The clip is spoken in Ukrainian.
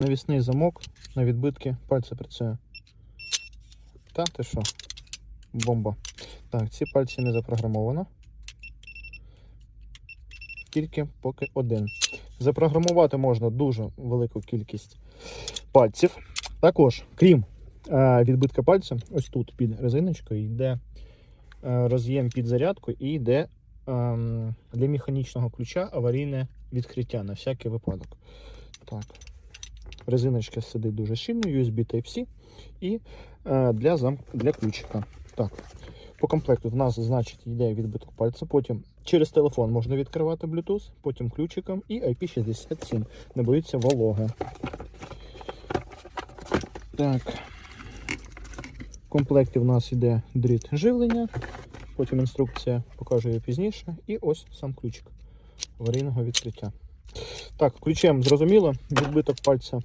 Навісний замок на відбитки пальця працює. Та ти що? Бомба. Так, ці пальці не запрограмовано. Тільки поки один. Запрограмувати можна дуже велику кількість пальців. Також, крім е, відбитка пальця, ось тут під резиночкою йде е, роз'єм під зарядку і йде ем, для механічного ключа аварійне відкриття на всякий випадок. Так. Резиночка сидить дуже щільно, USB Type-C і е, для замку для ключика. Так. По комплекту в нас, значить, йде відбиток пальця. Потім через телефон можна відкривати Bluetooth, потім ключиком і IP67. Не боїться вологи. Так. В комплекті в нас йде дріт живлення, потім інструкція, покажу її пізніше. І ось сам ключик аварійного відкриття. Так, ключем зрозуміло, відбиток пальця